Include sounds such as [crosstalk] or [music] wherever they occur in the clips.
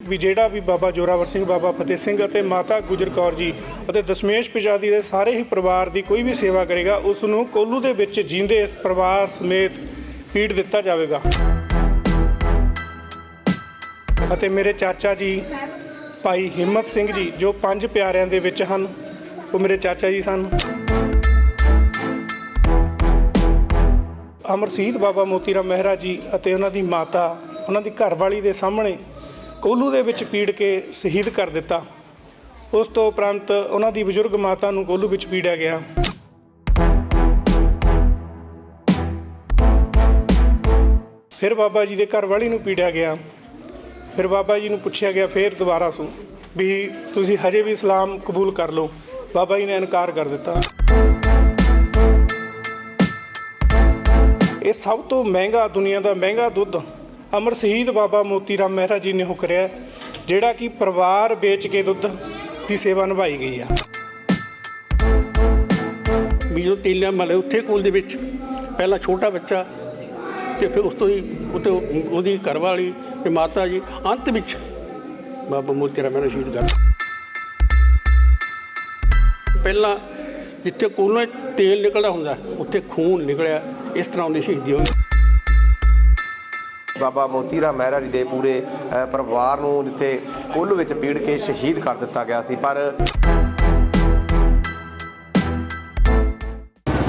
ਵੀ ਜਿਹੜਾ ਵੀ ਬਾਬਾ ਜੋਰਾਵਰ ਸਿੰਘ, ਬਾਬਾ ਫਤਿਹ ਸਿੰਘ ਅਤੇ ਮਾਤਾ ਗੁਜਰ ਕੌਰ ਜੀ ਅਤੇ ਦਸ਼ਮੇਸ਼ ਪਿਜਾਦੀ ਦੇ ਸਾਰੇ ਹੀ ਪਰਿਵਾਰ ਦੀ ਕੋਈ ਵੀ ਸੇਵਾ ਕਰੇਗਾ ਉਸ ਨੂੰ ਕੋਲੂ ਦੇ ਵਿੱਚ ਜੀਂਦੇ ਪਰਿਵਾਰ ਸਮੇਤ ਪੀੜ ਦਿੱਤਾ ਜਾਵੇਗਾ। ਅਤੇ ਮੇਰੇ ਚਾਚਾ ਜੀ, ਭਾਈ ਹਿੰਮਤ ਸਿੰਘ ਜੀ, ਜੋ ਪੰਜ ਪਿਆਰਿਆਂ ਦੇ ਵਿੱਚ ਹਨ, ਉਹ ਮੇਰੇ ਚਾਚਾ ਜੀ ਸਨ। ਅਮਰਸੀਤ ਬਾਬਾ ਮੋਤੀ ਰਾਮ ਮਹਿਰਾ ਜੀ ਅਤੇ ਉਹਨਾਂ ਦੀ ਮਾਤਾ, ਉਹਨਾਂ ਦੀ ਘਰਵਾਲੀ ਦੇ ਸਾਹਮਣੇ ਕੋਲੂ ਦੇ ਵਿੱਚ ਪੀੜ ਕੇ ਸ਼ਹੀਦ ਕਰ ਦਿੱਤਾ। ਉਸ ਤੋਂ ਉਪਰੰਤ ਉਹਨਾਂ ਦੀ ਬਜ਼ੁਰਗ ਮਾਤਾ ਨੂੰ ਕੋਲੂ ਵਿੱਚ ਪੀੜਿਆ ਗਿਆ। ਫਿਰ ਬਾਬਾ ਜੀ ਦੇ ਘਰਵਾਲੀ ਨੂੰ ਪੀੜਿਆ ਗਿਆ। ਫਿਰ ਬਾਬਾ ਜੀ ਨੂੰ ਪੁੱਛਿਆ ਗਿਆ, ਫਿਰ ਦੁਬਾਰਾ ਸੋ ਵੀ ਤੁਸੀਂ ਹਜੇ ਵੀ ਇਸਲਾਮ ਕਬੂਲ ਕਰ ਲਓ। ਬਾਬਾ ਜੀ ਨੇ ਇਨਕਾਰ ਕਰ ਦਿੱਤਾ। ਇਹ ਸਭ ਤੋਂ ਮਹਿੰਗਾ ਦੁਨੀਆ ਦਾ ਮਹਿੰਗਾ ਦੁੱਧ ਅਮਰ ਸ਼ਹੀਦ ਬਾਬਾ ਮੋਤੀ ਰਾਮ ਮਹਿਰਾ ਜੀ ਨੇ ਉਹ ਕਰਿਆ ਜਿਹੜਾ ਕਿ ਪਰਿਵਾਰ ਵੇਚ ਕੇ ਦੁੱਧ ਦੀ ਸੇਵਾ ਨਿਭਾਈ ਗਈ ਆ। ਵੀ ਜੋ ਤੀਲਿਆਂ ਮਲੇ ਉੱਥੇ ਕੋਲ ਦੇ ਵਿੱਚ, ਪਹਿਲਾਂ ਛੋਟਾ ਬੱਚਾ ਤੇ ਫਿਰ ਉਸ ਤੋਂ ਹੀ ਉਤੇ ਉਹਦੀ ਘਰਵਾਲੀ ਤੇ ਮਾਤਾ ਜੀ, ਅੰਤ ਵਿੱਚ ਬਾਬਾ ਮੋਤੀ ਰਾਮ ਮਹਿਰਾ ਸ਼ਹੀਦ ਕਰ ਪਹਿਲਾਂ ਜਿੱਥੇ ਕੋਲੋਂ ਤੇਲ ਨਿਕਲਦਾ ਹੁੰਦਾ, ਉੱਥੇ ਖੂਨ ਨਿਕਲਿਆ, ਇਸ ਤਰ੍ਹਾਂ ਉਹਦੀ ਸ਼ਹੀਦੀ ਹੋਈ। ਬਾਬਾ ਮੋਤੀ ਰਾਮ ਮਹਿਰਾ ਜੀ ਦੇ ਪੂਰੇ ਪਰਿਵਾਰ ਨੂੰ ਜਿੱਥੇ ਕੁੱਲ ਵਿੱਚ ਪੀੜ ਕੇ ਸ਼ਹੀਦ ਕਰ ਦਿੱਤਾ ਗਿਆ ਸੀ। ਪਰ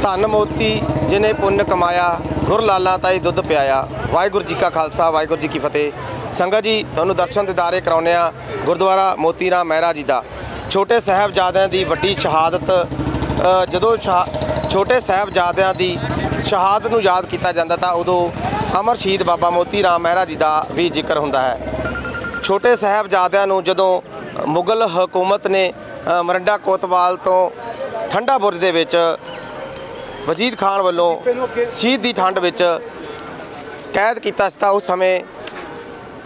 ਧੰਨ ਮੋਤੀ ਜਿਨੇ ਪੁੰਨ ਕਮਾਇਆ, ਗੁਰ ਲਾਲਾ ਤਾਈ ਦੁੱਧ ਪਿਆਇਆ। ਵਾਹਿਗੁਰੂ ਜੀ ਕਾ ਖਾਲਸਾ, ਵਾਹਿਗੁਰੂ ਜੀ ਕੀ ਫਤਿਹ। ਸੰਗਤ ਜੀ, ਤੁਹਾਨੂੰ ਦਰਸ਼ਨ ਦਿਦਾਰੇ ਕਰਾਉਂਦੇ ਆ ਗੁਰਦੁਆਰਾ ਮੋਤੀ ਰਾਮ ਮਹਿਰਾ ਜੀ ਦਾ। ਛੋਟੇ ਸਾਹਿਬਜ਼ਾਦਿਆਂ ਦੀ ਵੱਡੀ ਸ਼ਹਾਦਤ ਜਦੋਂ ਸ਼ਹਾ- ਛੋਟੇ ਸਾਹਿਬਜ਼ਾਦਿਆਂ ਦੀ ਸ਼ਹਾਦਤ ਨੂੰ ਯਾਦ ਕੀਤਾ ਜਾਂਦਾ ਤਾਂ ਉਦੋਂ ਅਮਰ ਸ਼ਹੀਦ ਬਾਬਾ ਮੋਤੀ ਰਾਮ ਮਹਿਰਾ ਜੀ ਦਾ ਵੀ ਜ਼ਿਕਰ ਹੁੰਦਾ ਹੈ। ਛੋਟੇ ਸਾਹਿਬਜ਼ਾਦਿਆਂ ਨੂੰ ਜਦੋਂ ਮੁਗਲ ਹਕੂਮਤ ਨੇ ਅ, ਮਰੰਡਾ ਕੋਤਵਾਲ ਤੋਂ ਠੰਡਾ ਬੁਰਜ ਦੇ ਵਿੱਚ ਵਜੀਦ ਖਾਨ ਵੱਲੋਂ ਸ਼ਹੀਦ ਦੀ ਠੰਡ ਵਿੱਚ ਕੈਦ ਕੀਤਾ ਸੀ ਤਾਂ ਉਸ ਸਮੇਂ